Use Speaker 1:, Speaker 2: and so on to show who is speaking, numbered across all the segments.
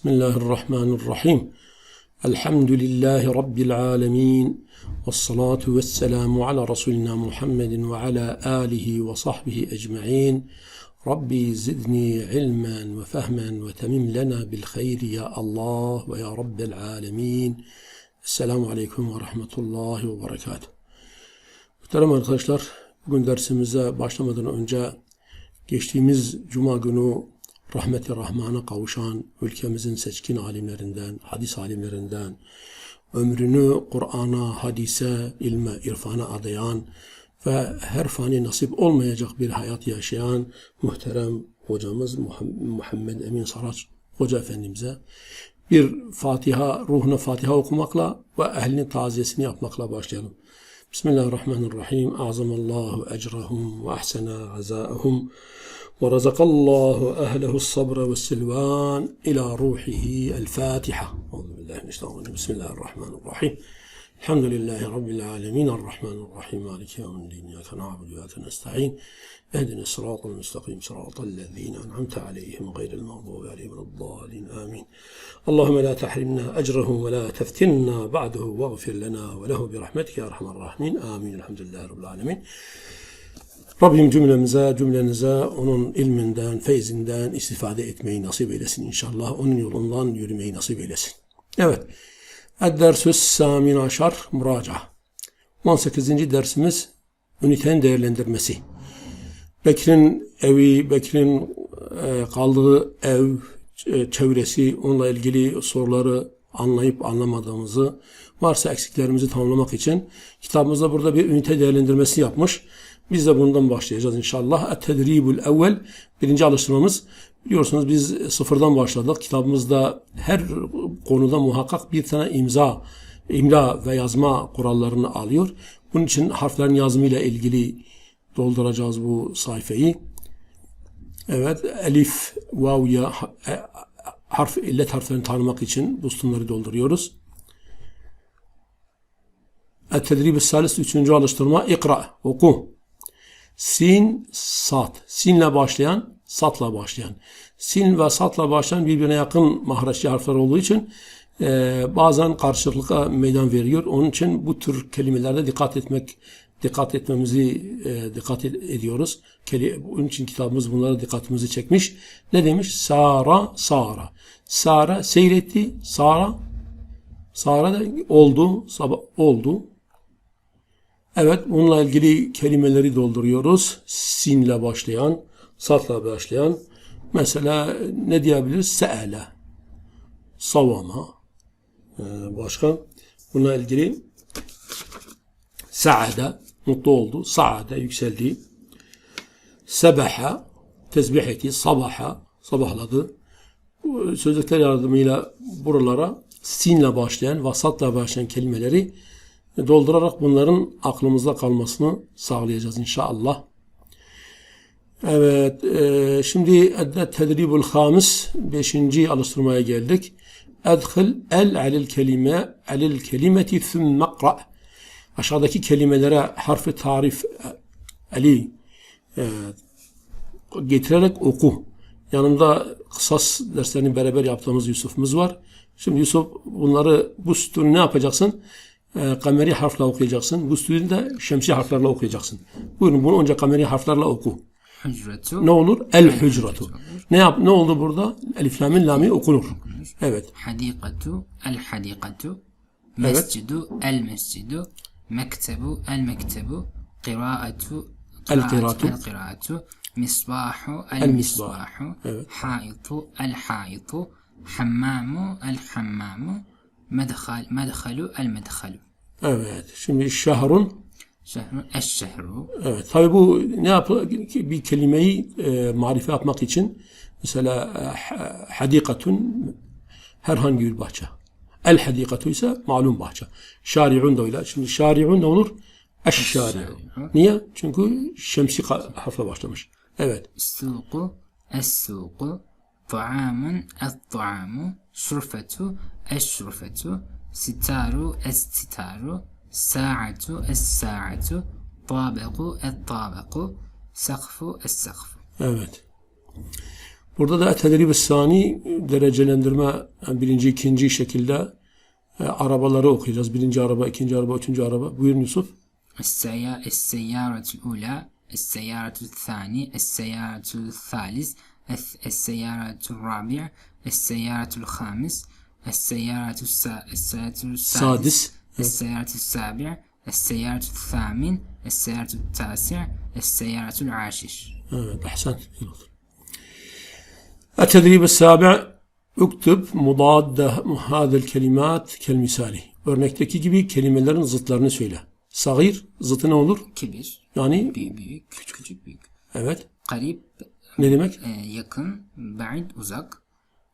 Speaker 1: بسم الله الرحمن الرحيم. الحمد لله رب العالمين والصلاة والسلام على رسولنا محمد وعلى آله وصحبه أجمعين. ربي زدني علما وفهما وتمم لنا بالخير يا الله ويا رب العالمين. Aleyküm ve Rahmetullahi ve Berekatuhu. Muhterem arkadaşlar, bugün dersimize başlamadan önce geçtiğimiz Cuma günü rahmeti Rahman'a kavuşan ülkemizin seçkin alimlerinden, hadis alimlerinden, ömrünü Kur'an'a, hadise, ilme, irfana adayan ve her fani nasip olmayacak bir hayat yaşayan muhterem hocamız Muhammed Emin Saraç Hoca Efendimiz'e bir Fatiha, ruhuna Fatiha okumakla ve ehlinin taziyesini yapmakla başlayalım. Bismillahirrahmanirrahim. Azamallahu ecrahum ve ahsena azaahum ve razakallahu ehlehu sabra ve silvan ila ruhihi el Fatiha. Euzubillahimineşşeytanirracim. Bismillahirrahmanirrahim. الحمد لله رب العالمين. الرحمن الرحيم. مالك يوم الدين. إياك نعبد وإياك نستعين. اهدنا الصراط المستقيم. صراط الذين أنعمت عليهم غير المغضوب عليهم ولا الضالين. آمين. اللهم لا تحرمنا أجره ولا تفتنا بعده واغفر لنا وله برحمتك يا أرحم الراحمين. آمين. الحمد لله رب العالمين. Rabbim cümlemize, cümlenize onun ilminden, feyzinden istifade etmeyi nasip eylesin inşallah. Onun yolundan yürümeyi nasip eylesin. Evet. Ed-dersüs samin aşar muraca. 18. dersimiz ünitenin değerlendirmesi. Bekir'in evi, Bekir'in e, kaldığı ev, e, çevresi, onunla ilgili soruları anlayıp anlamadığımızı, varsa eksiklerimizi tamamlamak için kitabımızda burada bir ünite değerlendirmesi yapmış. Biz de bundan başlayacağız inşallah. Et-tedribul evvel birinci alıştırmamız. Biliyorsunuz biz sıfırdan başladık. Kitabımızda her konuda muhakkak bir tane imza, imla ve yazma kurallarını alıyor. Bunun için harflerin yazımıyla ilgili dolduracağız bu sayfayı. Evet, elif, vav, ya e, harf, illet harflerini tanımak için bu sütunları dolduruyoruz. Et-tedrib-i salis, üçüncü alıştırma, ikra, oku. Sin, sat. Sinle başlayan, satla başlayan. Sin ve satla başlayan birbirine yakın mahreçli harfler olduğu için e, bazen karşılıkla meydan veriyor. Onun için bu tür kelimelerde dikkat etmek dikkat etmemizi e, dikkat ediyoruz. Keli, onun için kitabımız bunlara dikkatimizi çekmiş. Ne demiş? Sara, Sara. Sara seyretti. Sara, Sara da oldu, sabah oldu. Evet, bununla ilgili kelimeleri dolduruyoruz. Sinle başlayan, satla başlayan. Mesela ne diyebiliriz? Se'ele, savama. Ee, başka? Bununla ilgili saade, mutlu oldu. Saade, yükseldi. Sebeha, tesbih etti. Sabaha, sabahladı. Sözlükler yardımıyla buralara sinle başlayan, vasatla başlayan kelimeleri doldurarak bunların aklımızda kalmasını sağlayacağız inşallah. Evet, e, şimdi tedribul hamis 5. alıştırmaya geldik. Edhil el alil kelime alil kelimeti thumme qra. Aşağıdaki kelimelere harfi tarif ali e, getirerek oku. Yanımda kısas derslerini beraber yaptığımız Yusuf'umuz var. Şimdi Yusuf bunları bu sütunu ne yapacaksın? E, kameri harfle okuyacaksın. Bu sütunu da şemsi harflerle okuyacaksın. Buyurun bunu önce kameri harflerle oku.
Speaker 2: Hücretu.
Speaker 1: Ne olur? El hücretu. Ne yap? Ne oldu burada? Elif lamin lami okunur. Evet.
Speaker 2: Hadikatu. El hadikatu. Mescidu. El mescidu. Mektebu. El mektebu. Kıraatu.
Speaker 1: El kıraatu.
Speaker 2: El kıraatu. Misbahu. El
Speaker 1: El misbah.
Speaker 2: misbahu. Haitu. El haitu. Hammamu. El hammamu. Medhal. Medhalu. El medhalu.
Speaker 1: Evet. Şimdi şahrun
Speaker 2: Şehru. El şehru.
Speaker 1: Evet. Tabi bu ne yap bir kelimeyi e, marife yapmak için mesela e, ha- hadikatun herhangi bir bahçe. El hadikatu ise malum bahçe. Şari'un da öyle. Şimdi şari'un ne olur? Eşşari'u. Niye? Çünkü şemsi harfle başlamış. Evet
Speaker 2: şurfetu es şurfetu sitaru es sitaru saatu es saatu tabeku et tabeku sakfu es sakfu
Speaker 1: evet. Burada da tedrib sani derecelendirme yani birinci ikinci şekilde e, arabaları okuyacağız. Birinci araba ikinci araba üçüncü araba. Buyurun Yusuf.
Speaker 2: Es-seyyaratul ula es-seyyaratul thani es-seyyaratul thalis الثالث الث- السيارة الرابع السيارة الخامس السيارة السا... السيارة السادس
Speaker 1: Sadis.
Speaker 2: السيارة السابع السيارة الثامن السيارة التاسع السيارة العاشر
Speaker 1: Evet, ahsen. التدريب السابع اكتب مضاد هذا الكلمات كالمثالي. Örnekteki gibi kelimelerin zıtlarını söyle. Sagir zıtı ne olur?
Speaker 2: Kibir
Speaker 1: Yani
Speaker 2: büyük büyük küçük küçük büyük
Speaker 1: evet.
Speaker 2: garip
Speaker 1: ne demek?
Speaker 2: e, yakın ba'id uzak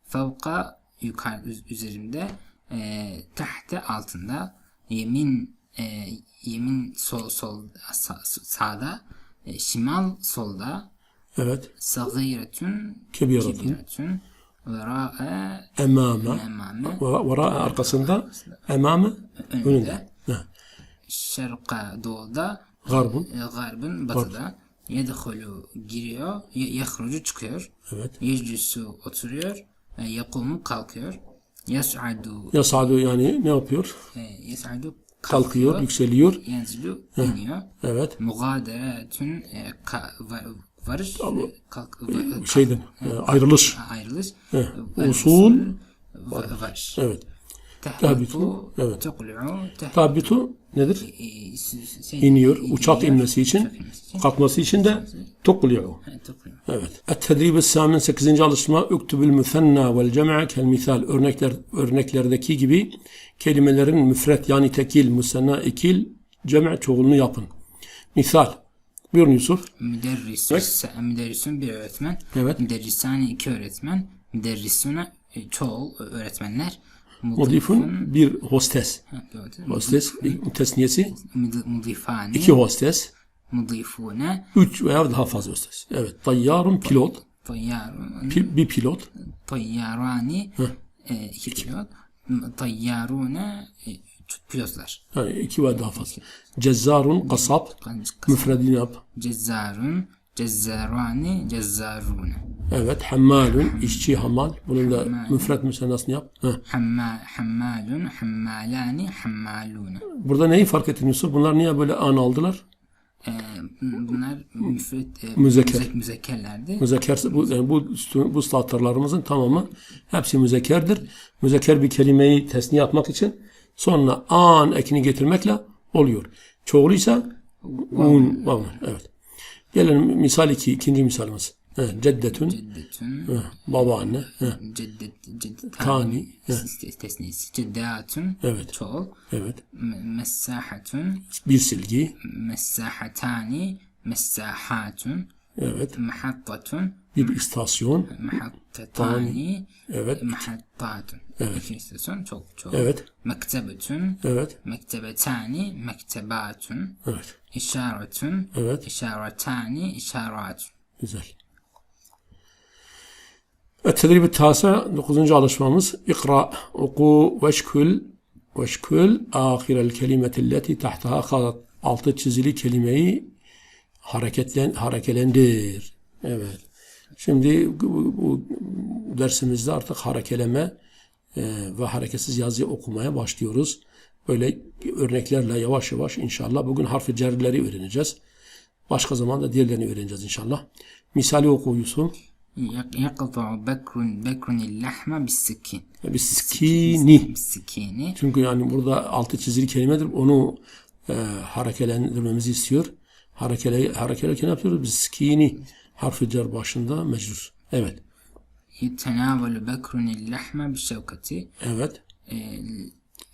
Speaker 2: fevka yukarı üz- üzerimde e, tahte altında yemin e, yemin sol sol sa- sağda e, şimal solda
Speaker 1: Evet.
Speaker 2: sagiretun
Speaker 1: Kebiratun.
Speaker 2: kebiretun vera'e
Speaker 1: Emame.
Speaker 2: emame
Speaker 1: Ve vera arkasında. Emame. Önünde.
Speaker 2: önünde şerka doğuda
Speaker 1: Garbun.
Speaker 2: e, garbın batıda yedhulu giriyor yahrucu çıkıyor
Speaker 1: Evet.
Speaker 2: Yeclisu oturuyor. E, yakumu kalkıyor. Yas'adu
Speaker 1: Yasadu yani ne yapıyor?
Speaker 2: e, yas'adu
Speaker 1: Kalkıyor, yükseliyor.
Speaker 2: Yenzilu iniyor.
Speaker 1: Evet.
Speaker 2: Mugaderetün e, ka, va- varış e, kalk, va-
Speaker 1: Şeyden e, ayrılış.
Speaker 2: ayrılış. E,
Speaker 1: usul,
Speaker 2: va- varış.
Speaker 1: Evet. Tabitu, evet. Tabitu nedir?
Speaker 2: e, s- s-
Speaker 1: İniyor.
Speaker 2: iniyor.
Speaker 1: Uçak inmesi için.
Speaker 2: Uçak inmesi için.
Speaker 1: Kalkması için de tukluyor. Evet. Et-tedrib samin 8. alışma üktübül müsenna vel cem'a kel misal örnekler örneklerdeki gibi kelimelerin müfret yani tekil, müsenna ikil, cem' çoğulunu yapın. Misal. Buyurun Yusuf.
Speaker 2: Müderris,
Speaker 1: Evet.
Speaker 2: müderrisun bir öğretmen.
Speaker 1: Evet.
Speaker 2: Müderrisani iki öğretmen. Müderrisuna e, çoğul öğretmenler.
Speaker 1: Mudifun bir hostes. Hostes tesniyesi
Speaker 2: Mud- Mudifani.
Speaker 1: iki hostes.
Speaker 2: Mudifune.
Speaker 1: Üç veya daha fazla hostes. Evet. Tayyarun pilot.
Speaker 2: Tayyarun.
Speaker 1: Pi- bir pilot.
Speaker 2: Tayyarani. e, iki pilot. Tayyarune. e, pilotlar.
Speaker 1: Yani iki ve daha fazla. Cezzarun kasap.
Speaker 2: Kas-
Speaker 1: Müfredini yap.
Speaker 2: Cezzarun. Cezzarani. Cezzarune.
Speaker 1: Evet. Hammalun işçi hamal. Bunun da müfred müsennasını yap.
Speaker 2: Hamma, hammalun. Hammalani. Hammalune.
Speaker 1: Burada neyi fark ettin Yusuf? Bunlar niye böyle an aldılar?
Speaker 2: Ee, bunlar müfret, e,
Speaker 1: Müzekker.
Speaker 2: müze- müzekkerlerdi.
Speaker 1: Müzekker, bu, yani bu, bu statlarlarımızın tamamı hepsi müzekkerdir. Müzekker bir kelimeyi tesniye yapmak için sonra an ekini getirmekle oluyor. Çoğuluysa un, vav, evet. Gelelim misal iki, ikinci misalimiz. Evet, ceddetün,
Speaker 2: Ceddetün,
Speaker 1: evet, babaanne, evet,
Speaker 2: ceddet, ceddet,
Speaker 1: Tani,
Speaker 2: tes- tesniyesi. Ceddatun,
Speaker 1: Evet.
Speaker 2: çoğul.
Speaker 1: evet,
Speaker 2: Me- Messahatun,
Speaker 1: bir silgi,
Speaker 2: messahatani, messahatun,
Speaker 1: evet,
Speaker 2: mahattatun,
Speaker 1: bir istasyon,
Speaker 2: mahattatani,
Speaker 1: evet,
Speaker 2: mahattatun. Evet. İki istasyon çok çok.
Speaker 1: evet,
Speaker 2: Mektebetün,
Speaker 1: evet,
Speaker 2: mektebetani, mektebatun,
Speaker 1: evet,
Speaker 2: işaretün,
Speaker 1: evet.
Speaker 2: işaretani, işaretun.
Speaker 1: Güzel. التدريب التاسع 9. alışmamız اقرأ oku veşkül veşkül ahir el kelimeti alleti tahtaha khalat altı çizili kelimeyi hareketlen harekelendir. Evet. Şimdi bu, dersimizde artık harekeleme e, ve hareketsiz yazıyı okumaya başlıyoruz. Böyle örneklerle yavaş yavaş inşallah bugün harfi cerleri öğreneceğiz. Başka zaman da diğerlerini öğreneceğiz inşallah. Misali oku Yusuf.
Speaker 2: Yakıta bekrun bekrunil lahma bisikkin.
Speaker 1: E, Bisikini.
Speaker 2: Bisikini.
Speaker 1: Çünkü yani burada altı çizili kelimedir. Onu e, harekelendirmemizi istiyor. Harekele, harekelerken yapıyoruz. Bisikini harfi cer başında mecrur. Evet.
Speaker 2: Tenavelu bekrunil lehme bi şevkati.
Speaker 1: Evet.
Speaker 2: Ee,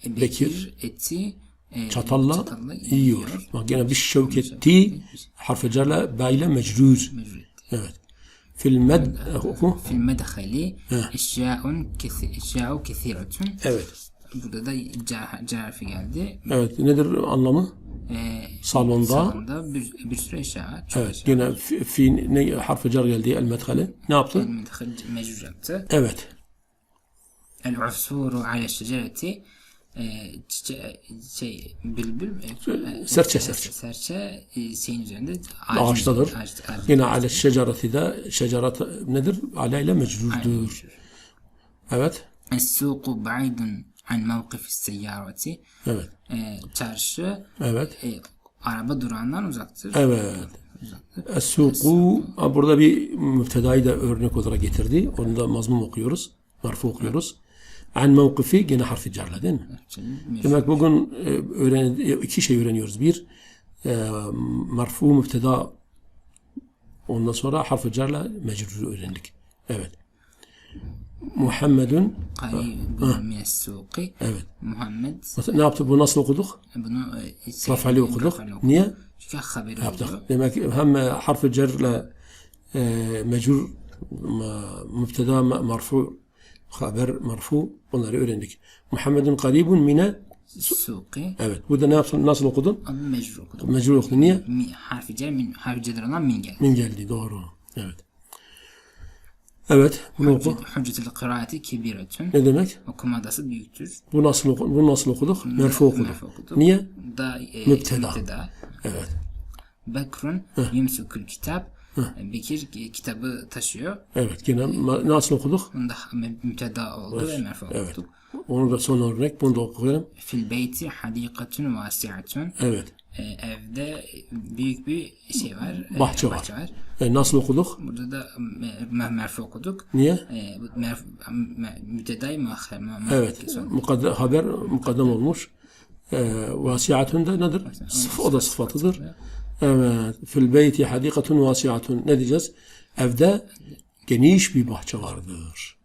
Speaker 2: e,
Speaker 1: bekir,
Speaker 2: Bekir eti e,
Speaker 1: çatalla, çatalla yiyor. Bak gene bir şevketti harfi cerle beyle mecrur. Evet. Fil med
Speaker 2: fil medhali eşyaun eşyau kesiretun.
Speaker 1: Evet.
Speaker 2: Burada da C, C harfi geldi.
Speaker 1: Evet. Nedir anlamı?
Speaker 2: Ee,
Speaker 1: salonda.
Speaker 2: Salonda bir, bir sürü eşya.
Speaker 1: Evet.
Speaker 2: Eşya.
Speaker 1: Yine fi, fi ne, harfi cer geldi. El medhali. Ne yaptı?
Speaker 2: El medhal mecbur yaptı.
Speaker 1: Evet.
Speaker 2: El usfuru ala şecereti. Ee, çiçe, şey bülbül e,
Speaker 1: ee, mü?
Speaker 2: E,
Speaker 1: serçe
Speaker 2: serçe. Serçe şeyin üzerinde ağacın,
Speaker 1: ağaçtadır.
Speaker 2: Ağaç, ağaç,
Speaker 1: Yine ale şecereti de şecerat nedir? Ale ile mecrürdür. Evet.
Speaker 2: Es-suku ba'idun an mevkifis seyyareti
Speaker 1: Evet.
Speaker 2: e, çarşı
Speaker 1: Evet.
Speaker 2: e, araba durağından uzaktır.
Speaker 1: Evet.
Speaker 2: Uzaktır.
Speaker 1: Es-suku ha, burada bir müptedayı da örnek olarak getirdi. Onu da mazmum okuyoruz. Marfu okuyoruz. An mevkifi gene harfi cerle değil mi? Demek bugün e, öğren, iki şey öğreniyoruz. Bir, e, marfu müpteda ondan sonra harfi cerle mecruru öğrendik. Evet. Muhammedun
Speaker 2: Qaribun mines-suqi
Speaker 1: evet.
Speaker 2: Muhammed
Speaker 1: Mesela ne yaptık? Bu nasıl okuduk?
Speaker 2: bunu e, şey-
Speaker 1: Rafali okuduk.
Speaker 2: Rafali
Speaker 1: Niye?
Speaker 2: Çünkü haberi
Speaker 1: yaptık.
Speaker 2: oldu.
Speaker 1: Demek ki hem harf cerle e, mecrur ma- mübteda ma- marfu haber marfu bunları öğrendik. Muhammedun karibun mine
Speaker 2: Suqi
Speaker 1: evet. Burada ne yapsın? Nasıl okudun?
Speaker 2: onu mecbur okuduk.
Speaker 1: Evet. Evet. Bunu oku.
Speaker 2: Hüccetül kıraati kibiretün.
Speaker 1: Ne demek?
Speaker 2: Okumadası büyüktür.
Speaker 1: Bu nasıl oku, bunu nasıl okuduk? Merfu okuduk.
Speaker 2: Merfu okuduk.
Speaker 1: Niye?
Speaker 2: Da e,
Speaker 1: Müpteda.
Speaker 2: müpteda.
Speaker 1: Evet.
Speaker 2: Bekrun yumsukul kitap. Bekir e, kitabı taşıyor.
Speaker 1: Evet. Yine ma- nasıl okuduk?
Speaker 2: Bunda mü- müpteda oldu ve merfu
Speaker 1: Evet.
Speaker 2: okuduk.
Speaker 1: Onu da son örnek. Bunu da okuyalım.
Speaker 2: Fil beyti hadikatun vasiatun.
Speaker 1: Evet.
Speaker 2: E, evde büyük bir şey var. e,
Speaker 1: Bahçe var.
Speaker 2: bahçe var.
Speaker 1: E, nasıl okuduk?
Speaker 2: Burada da me- me- merfu okuduk.
Speaker 1: Niye?
Speaker 2: E, merf, me- müteday
Speaker 1: Evet. Mukaddem, haber mukaddem olmuş. Ee, vasiatun da nedir? Sıf, o da sıfatıdır. Evet. Fil beyti hadikatun vasiatun. Ne diyeceğiz? Evde geniş bir bahçe vardır.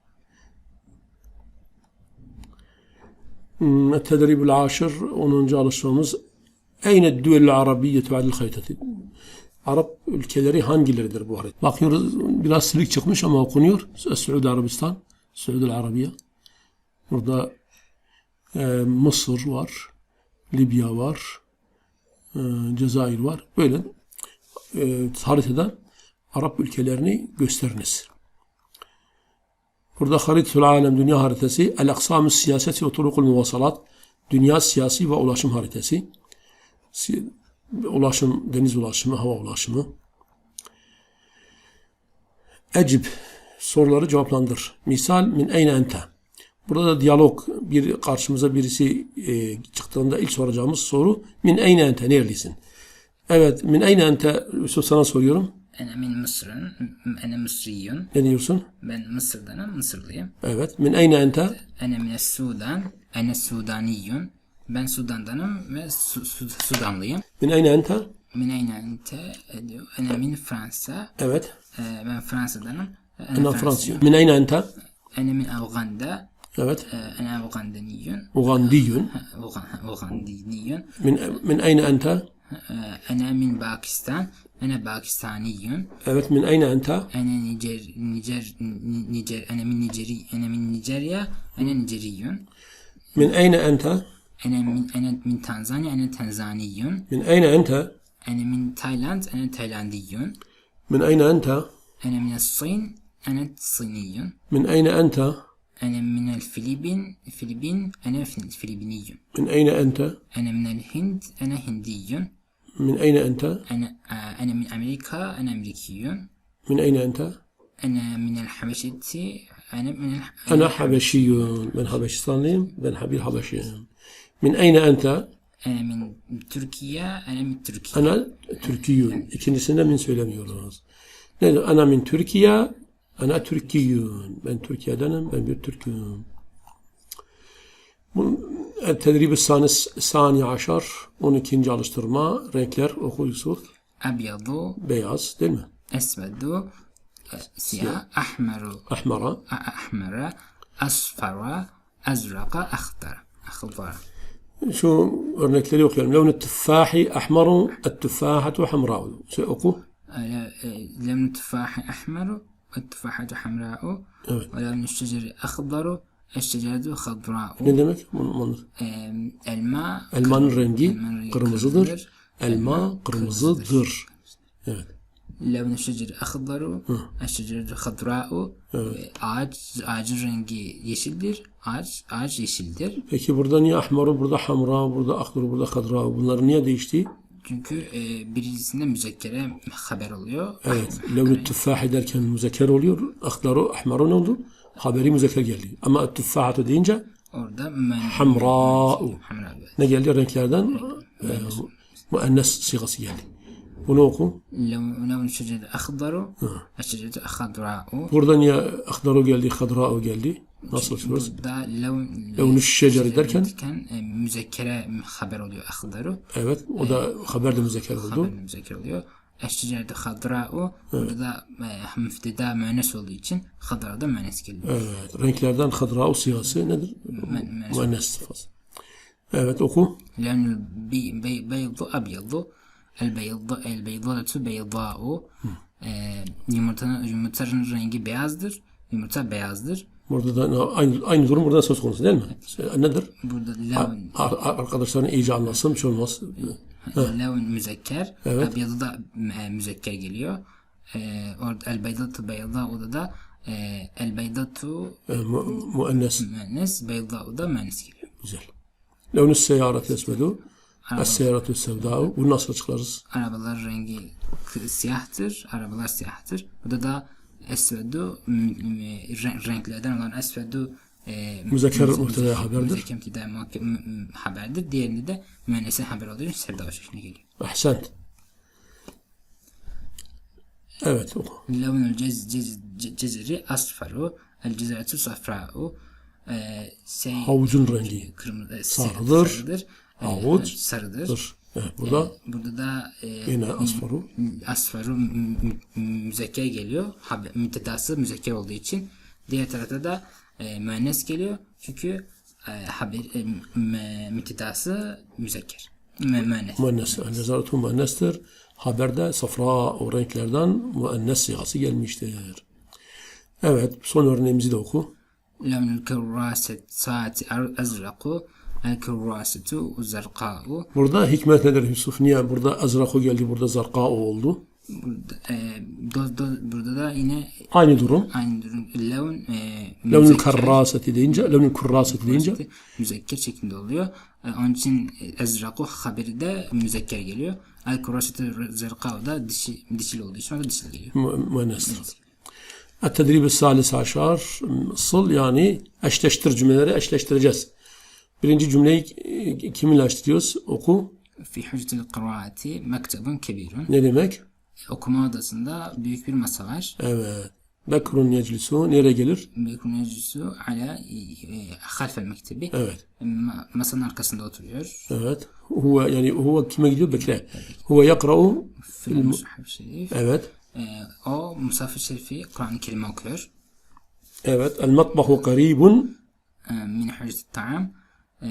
Speaker 1: Hmm, Tedribül aşır 10. alışmamız Eyne düellü arabiyyetu adil haytati Arap ülkeleri hangileridir bu harita? Bakıyoruz biraz silik çıkmış ama okunuyor. Suudi Arabistan, Suudi Arabiye. Burada e, Mısır var, Libya var, e, Cezayir var. Böyle e, haritada Arap ülkelerini gösteriniz. Burada Haritatul Alem Dünya Haritası, El Aksam Siyaseti ve Turukul Muvasalat, Dünya Siyasi ve Ulaşım Haritası, ulaşım, deniz ulaşımı, hava ulaşımı. Ecib, soruları cevaplandır. Misal, min eyne ente. Burada da diyalog, bir karşımıza birisi e, çıktığında ilk soracağımız soru, min eyne ente, nerelisin? Evet, min eyne ente, sana soruyorum.
Speaker 2: Ene min Mısır'ın, ene Mısriyun.
Speaker 1: Ne diyorsun?
Speaker 2: Ben Mısır'danım, Mısırlıyım.
Speaker 1: Evet, min eyne ente,
Speaker 2: Ene mine Sudan, ene Sudaniyun. Ben Sudan'danım ve Su- Su- Sudanlıyım.
Speaker 1: min eyne ente,
Speaker 2: Min eyne ente. Ene min Fransa.
Speaker 1: evet,
Speaker 2: Ee, ben Fransa'danım. Ene. Fransıyım.
Speaker 1: Min eyne ente,
Speaker 2: Ene min Afgan'da.
Speaker 1: evet,
Speaker 2: Ee.
Speaker 1: Ugandiyun.
Speaker 2: Afgan- Afgandaniyun.
Speaker 1: Min, min eyne ente,
Speaker 2: Ee, Ene min Pakistan. Ene Pakistaniyun.
Speaker 1: evet, min eyne ente,
Speaker 2: Ene Niger, Niger, Ni- Niger, ene min Nigeri, ene min Nijerya. Ene Nigeriyun.
Speaker 1: min eyne
Speaker 2: Ene min, ene min Tanzanya. Ene Tanzaniyun.
Speaker 1: min eyne ente,
Speaker 2: Ene min Tayland. Ene Taylandiyun.
Speaker 1: من أين أنت؟
Speaker 2: أنا من الصين أنا صيني
Speaker 1: من أين أنت؟
Speaker 2: أنا من الفلبين الفلبين أنا فل- فلبيني
Speaker 1: من أين أنت؟
Speaker 2: أنا من الهند أنا هندي
Speaker 1: من أين أنت؟
Speaker 2: أنا آه، أنا من أمريكا أنا أمريكي
Speaker 1: من أين أنت؟
Speaker 2: أنا من الحبشة أنا من الح...
Speaker 1: أنا حبشي من حبشستانيم من حبيل حبشي Min eyne ente?
Speaker 2: Ene min Türkiye, ene min Türkiye.
Speaker 1: Ana Türkiyün. İkincisinde min söylemiyoruz. Ne Ana min Türkiye, ana Türkiyün. Ben Türkiye'denim, ben bir Türk'üm. E, tedrib-i sani aşar, 12. alıştırma, renkler oku Yusuf.
Speaker 2: Abyadu.
Speaker 1: Beyaz değil mi?
Speaker 2: Esvedu. E, siyah. Ahmeru.
Speaker 1: Ahmara.
Speaker 2: Ahmara. Asfara. Azraka. Ahtara. Ahtara. شو
Speaker 1: قرنك لي لون التفاح أحمر التفاحة حمراء شو سأقو آه،
Speaker 2: آه، لون التفاح أحمر التفاحة حمراء ولون الشجر أخضر الشجرة خضراء
Speaker 1: من demek
Speaker 2: bunlar? الماء
Speaker 1: الماء rengi kırmızıdır. الماء kırmızıdır. Evet.
Speaker 2: Levn-i şeceri ahdaru, eşeceri hadra'u. E, Ağaç, ağacın rengi yeşildir. Ağaç, ağaç yeşildir.
Speaker 1: Peki burada niye ahmaru, burada hamra, burada akhduru, burada kadra? Bunlar niye değişti?
Speaker 2: Çünkü e, birincisinde müzekkere haber oluyor.
Speaker 1: Evet. Levnü tüffah derken müzekker oluyor. Akhdaru, ahmaru ne oldu? Haberi müzekker geldi. Ama tüffahatu deyince
Speaker 2: Orada men, hamra evet.
Speaker 1: Ne geldi? Renklerden e, müennes sigası geldi. Bunu oku.
Speaker 2: Lemun şecede akhdaru. Şecede ahadra'u.
Speaker 1: Buradan ya akhdaru geldi, hadra'u geldi. Nasıl okuruz?
Speaker 2: Burada levn,
Speaker 1: levnü şeceri derken, derken
Speaker 2: e, müzekkere haber oluyor akhdaru.
Speaker 1: Evet. O da e, haber de müzekker oldu.
Speaker 2: Haber de müzekker oluyor. Eşcecerde hadra'u. Evet. Burada e, müfteda müennes olduğu için hadra da müennes geliyor.
Speaker 1: Evet. Renklerden hadra'u siyasi nedir?
Speaker 2: Müennes
Speaker 1: sıfatı. Evet oku.
Speaker 2: Levnül beydu abyadu. El beyda el beydatu beyda'u. E, yumurtanın yumurtanın rengi beyazdır. Yumurta beyazdır.
Speaker 1: Burada da aynı, aynı durum burada söz konusu değil mi? Evet. E, nedir?
Speaker 2: Burada levn.
Speaker 1: Ar, ar, arkadaşların iyice anlasın bir şey olmaz.
Speaker 2: Levn müzekker.
Speaker 1: Evet.
Speaker 2: Abyada da e, müzekker geliyor. E, orada el beydatu beyda o da da e, el beydatu
Speaker 1: e, mu, muennes.
Speaker 2: Muennes. Beyda o da müennes geliyor.
Speaker 1: Güzel. Levnü seyaret esmedu. Es-seyyaratu sevda'u. Bunu nasıl açıklarız?
Speaker 2: Arabalar rengi siyahtır. Arabalar siyahtır. Burada da esvedu renklerden olan esvedu e,
Speaker 1: Müzekker
Speaker 2: müze-
Speaker 1: muhtedaya haberdir.
Speaker 2: Müzekker m- m- haberdir. Diğerinde de müennese haber olduğu için sevda şekline geliyor.
Speaker 1: Ahsent. Evet oku.
Speaker 2: Levnül cez, cez, ce- cezeri asfaru el cezeretu safra'u e, şey,
Speaker 1: Havucun rengi.
Speaker 2: kırmızı, e,
Speaker 1: sarıdır.
Speaker 2: sarıdır. E,
Speaker 1: Havuç.
Speaker 2: sarıdır.
Speaker 1: Dur. Evet, burada
Speaker 2: Burada da e,
Speaker 1: yine asfaru.
Speaker 2: asfaru müzekker geliyor. Haber, müptedası müzekker olduğu için. Diğer tarafta da e, müennes geliyor. Çünkü e, haber e, m- müptedası müzekker. Mü- Müennes.
Speaker 1: Müennes. El-cezaratu müennestir. Haberde safra o renklerden müennes sigası gelmiştir. Evet. Son örneğimizi de oku.
Speaker 2: Levnül kırraset saati azraku El-Kurrasitu
Speaker 1: Burada hikmet nedir Yusuf? Niye burada Azraku geldi, burada Zerka'u oldu?
Speaker 2: Burada, e, do, do, burada da yine
Speaker 1: aynı durum.
Speaker 2: Aynı durum. Levn e,
Speaker 1: levnül karraseti deyince, levnül kurraseti deyince
Speaker 2: müzekker şeklinde oluyor. E, onun için ezraku haberi de müzekker geliyor. El kurraseti zerkav da dişi, dişil olduğu için o da dişil geliyor.
Speaker 1: Müennes. Evet. Et tedribi salis aşar. Sıl yani eşleştir cümleleri eşleştireceğiz. Birinci cümleyi e, kiminle eşleştiriyoruz? Oku.
Speaker 2: Fi hücretil kıraati mektebun kebirun.
Speaker 1: Ne demek?
Speaker 2: Okuma odasında büyük bir masa var.
Speaker 1: Evet. Bekrun yeclisu nereye gelir?
Speaker 2: Büyük meclisu ala e, halfel mektebi.
Speaker 1: Evet.
Speaker 2: Ma- Masanın arkasında oturuyor.
Speaker 1: Evet. Huve yani huve kime gidiyor? Bekle. Huve yakra'u
Speaker 2: Fil mushaf şerif.
Speaker 1: Evet.
Speaker 2: E, o Musaf-ı Şerifi Kur'an-ı Kerim okuyor.
Speaker 1: Evet. El matbahu karibun
Speaker 2: E, Min hücret ta'am. E,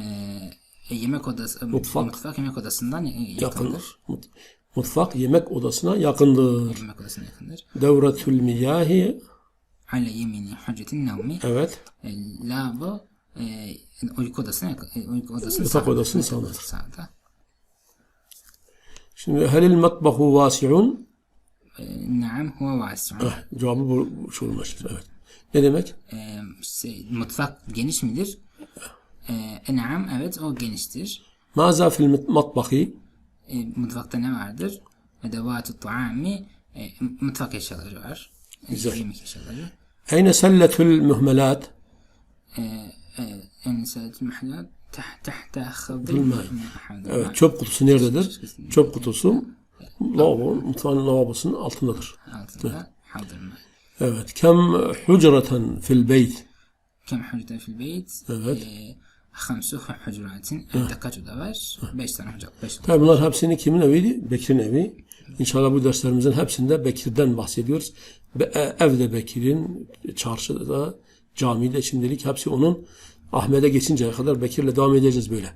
Speaker 2: yemek odası,
Speaker 1: Mutfak.
Speaker 2: mutfak yemek odasından e, yakındır.
Speaker 1: yakındır. Mut- Mutfak yemek odasına yakındır.
Speaker 2: Yemek odasına yakındır.
Speaker 1: Devretül miyahi
Speaker 2: Ala yemini hücretin nevmi.
Speaker 1: evet.
Speaker 2: E, lavabo e, uyku odasına e, Uyku odasının
Speaker 1: Yatak
Speaker 2: sağında.
Speaker 1: odasının
Speaker 2: sağda.
Speaker 1: Şimdi helil matbahu vasi'un
Speaker 2: E, Naam huve vasi'un.
Speaker 1: Eh, cevabı bu, bu şu olmuştur. Evet. Ne demek?
Speaker 2: E, şey, mutfak geniş midir? E, naam evet o geniştir.
Speaker 1: Maza fil matbahi
Speaker 2: E, mutfakta ne vardır? Edevatü taami e, mutfak eşyaları var. E,
Speaker 1: Güzel.
Speaker 2: Yemek eşyaları.
Speaker 1: Eyne selletül mühmelat
Speaker 2: E, e, salat mahlat taht tahta
Speaker 1: Bilmem. Evet, çöp kutusu nerededir? Çöp kutusu lavabo, mutfağın lavabosunun altındadır.
Speaker 2: altında havdil ma.
Speaker 1: Evet. Kem hücreten fil beyt.
Speaker 2: Kem hücre fil beyt?
Speaker 1: Evet.
Speaker 2: E, Hamsu hücratin. Evde kaç oda var? Beş tane hücre. Beş oda.
Speaker 1: Tabi bunlar hepsini kimin eviydi? Bekir'in evi. İnşallah bu derslerimizin hepsinde Bekir'den bahsediyoruz. Be- e- evde Bekir'in, çarşıda da, camide şimdilik hepsi onun. Ahmet'e geçinceye kadar Bekir'le devam edeceğiz böyle.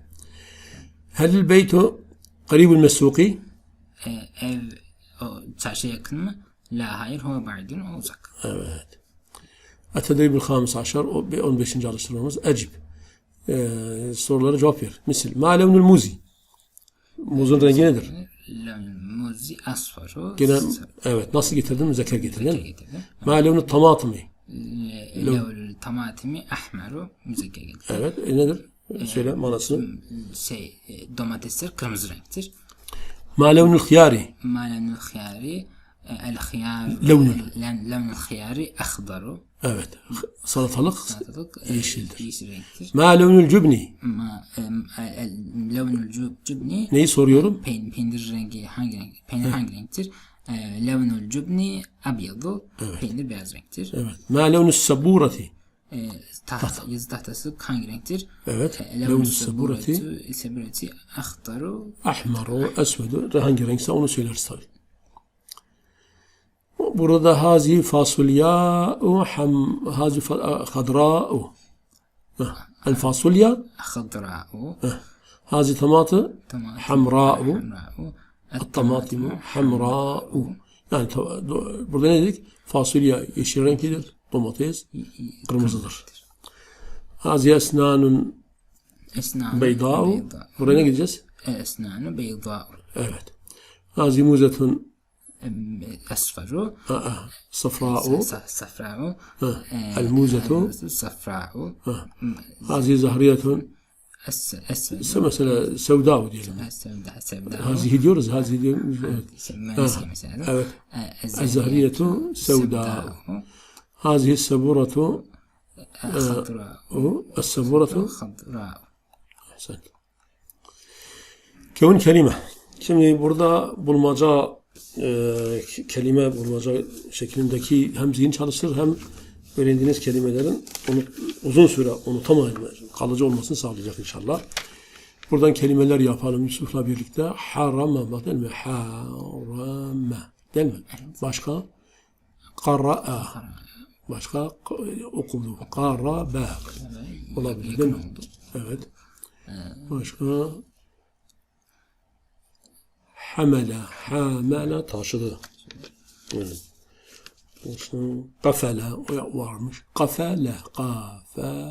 Speaker 1: Helil beytu karibul mesuki.
Speaker 2: E, ev o çarşıya yakın mı? La hayır huve ba'dun o uzak.
Speaker 1: Evet. Etedribül hamis aşar, o bir 15. alıştırmamız. Ecib. Ee, sorulara cevap ver. Misal, ma levnül muzi. Muzun rengi nedir?
Speaker 2: Muzi asfaru.
Speaker 1: Gene evet nasıl getirdim? Müzekker getirdim.
Speaker 2: getirdim.
Speaker 1: Ma levnu tamatımı.
Speaker 2: E, Levlül tamatimi ahmeru müzekker getirdim.
Speaker 1: Evet. E nedir? Söyle manasını.
Speaker 2: Şey e, domatesler kırmızı renktir.
Speaker 1: Ma levnul hiyari.
Speaker 2: Malenül hiyari e, el hiyar
Speaker 1: Levnü.
Speaker 2: len- levnül hiyari ahdaru.
Speaker 1: Evet. Salatalık
Speaker 2: Salatalık e,
Speaker 1: Yeşildir.
Speaker 2: yeşil renktir.
Speaker 1: Ma levnul cübni.
Speaker 2: Ma e, el- levnül cüb- cübni
Speaker 1: Neyi soruyorum?
Speaker 2: peyn, peynir rengi hangi renk? Peynir hangi renktir? E, levnül cübni abyadu. Peynir beyaz renktir.
Speaker 1: Evet. Ma levnus saburati.
Speaker 2: E, taht, yazı tahtası hangi renktir?
Speaker 1: Evet.
Speaker 2: E, levnül
Speaker 1: saburati.
Speaker 2: saburati ahdaru.
Speaker 1: Ahmaru, esvedu. Hangi renkse onu söyleriz tabii. وبرد هذه فاصولياء
Speaker 2: حم
Speaker 1: هذه خضراء
Speaker 2: الفاصوليا
Speaker 1: خضراء
Speaker 2: هذه
Speaker 1: طماطم حمراء الطماطم حمراء يعني burada ne dedik? Fasulye yeşil renklidir. Domates kırmızıdır. Hazi esnanun beyda'u. Buraya ne gideceğiz?
Speaker 2: Esnanun beyda'u.
Speaker 1: Evet. Hazi muzetun
Speaker 2: Asfaru.
Speaker 1: aa, safra'u.
Speaker 2: Sa- Safra'u.
Speaker 1: El muzetu.
Speaker 2: Safra'u.
Speaker 1: Hazi zahriyetun.
Speaker 2: Es Esvedu.
Speaker 1: İşte mesela sevda'u diyelim.
Speaker 2: Sevda. Sevda.
Speaker 1: Hazihi diyoruz. Hazihi diyoruz. Evet.
Speaker 2: Mühendisliği mesela.
Speaker 1: Evet.
Speaker 2: E,
Speaker 1: Ezahriyetu e, kelime bulmaca şeklindeki hem zihin çalışır hem öğrendiğiniz kelimelerin onu, uzun süre unutamayın, kalıcı olmasını sağlayacak inşallah. Buradan kelimeler yapalım Yusuf'la birlikte. Harama bak değil mi? Harama değil mi? Başka? Kara'a. Başka okudu. Karabe. Olabilir değil mi? Evet. Başka? حمل حمل taşıdı. قفل قفل قفل.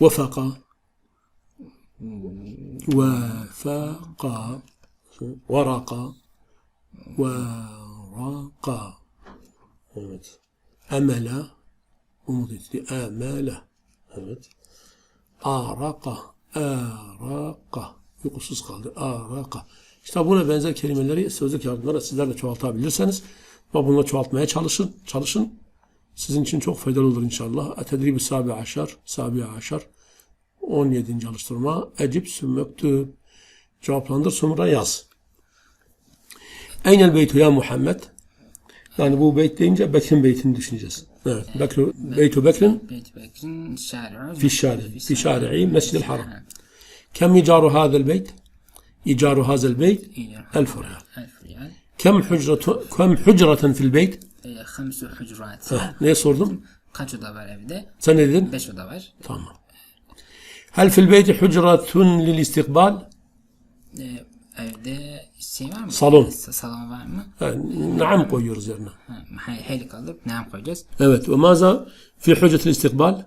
Speaker 1: وفق. وفق. ورق. ورق. أمل. أمضيتي أمل. evet. أرق. أرق. Uykusuz kaldı. Araka. İşte buna benzer kelimeleri sözlük yardımlarla sizler de çoğaltabilirseniz ama bununla çoğaltmaya çalışın. Çalışın. Sizin için çok faydalı olur inşallah. Etedribü sabi aşar. Sabi aşar. 17. alıştırma. Ecip sümmektü. Cevaplandır sonra yaz. Eynel beytu ya Muhammed. Yani bu beyt deyince Bekir'in beytini düşüneceğiz. Evet. Bekir, beytu Bekir'in.
Speaker 2: Beytu Bekir'in şari'i.
Speaker 1: Fi şari'i. Fi şari'i. Mescid-i Haram. كم إيجار هذا البيت؟ إيجار هذا البيت ألف ريال
Speaker 2: Elf riyal.
Speaker 1: كم حجرة كم حجرة في البيت؟
Speaker 2: E, Hamsu hucurat.
Speaker 1: Neye sordum?
Speaker 2: Kaç oda var evde?
Speaker 1: Sen ne dedin?
Speaker 2: Beş oda var.
Speaker 1: Tamam. هل في البيت حجرة للاستقبال؟
Speaker 2: E, evde şey var mı?
Speaker 1: Salon.
Speaker 2: S- Salon var mı?
Speaker 1: Ha, نعم koyuyoruz yerine.
Speaker 2: Ha, he- helik alıp ne koyacağız?
Speaker 1: Evet. وماذا في حجرة الاستقبال؟
Speaker 2: E,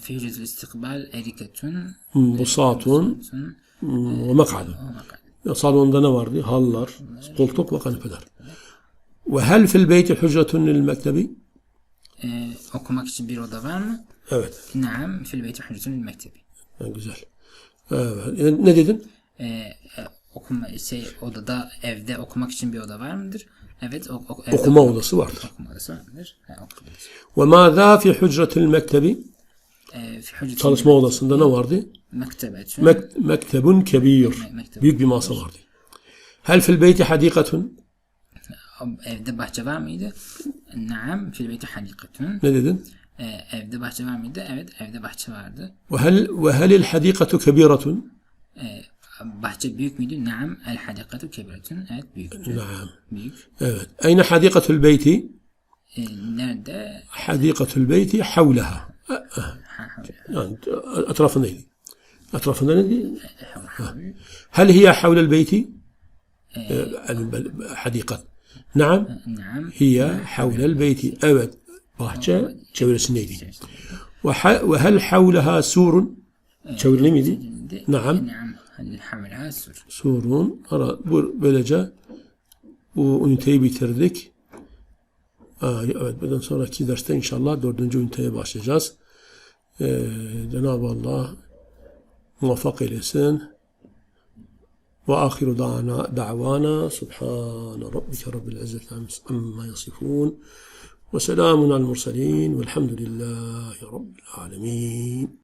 Speaker 2: fi hücretul istikbal eriketun.
Speaker 1: بساط ومقعد. Salonda ne vardı? Hallar, koltuk ve kanepeler. وهل في البيت حجرة للمكتب؟
Speaker 2: E, okumak için bir oda var mı?
Speaker 1: Evet.
Speaker 2: Naam fil beyti hücretun mektebi.
Speaker 1: Ha, güzel. Evet. E, Ne dedin?
Speaker 2: E, e, okuma şey odada evde okumak için bir oda var mıdır? Evet o, o, evde
Speaker 1: Okuma odası vardır.
Speaker 2: okuma odası var mıdır? Ha, okuma odası.
Speaker 1: وماذا في حجرة المكتب?
Speaker 2: E, fi hücretul
Speaker 1: Çalışma في حجة خالص
Speaker 2: موضة
Speaker 1: صندنا واردي مكتبة
Speaker 2: مكتب
Speaker 1: كبير. بيك بما صغردي هل في البيت حديقة؟
Speaker 2: دبه جباميدة
Speaker 1: نعم في
Speaker 2: البيت حديقة. نددن آه، دبه جباميدة أبد دبه جباردة
Speaker 1: وهل وهل الحديقة كبيرة؟
Speaker 2: آه، بحجة بيوك ميدو؟ نعم الحديقة كبيرة. أت بيوك
Speaker 1: نعم.
Speaker 2: بيوك
Speaker 1: أبد. أين حديقة البيت؟
Speaker 2: آه، نرد
Speaker 1: حديقة البيت حولها. يعني أطراف النيل.
Speaker 2: أطراف النيل
Speaker 1: هل هي حول البيت؟ آه، حديقة. نعم.
Speaker 2: نعم.
Speaker 1: هي حول البيت. أبد. باهجة شاور سنيدي وهل حولها سور؟ شاور
Speaker 2: ليميدي
Speaker 1: نعم.
Speaker 2: سورون
Speaker 1: أرى بور بلجة وأنتي بتردك آه بدن صورة كي درست إن شاء الله. دور دنجو أنتي باشجاز Cenab-ı Allah muvaffak eylesin. Ve ahiru da'ana, da'vana subhane rabbike rabbil izzeti amma yasifun ve selamun al mursalin velhamdülillahi rabbil alemin.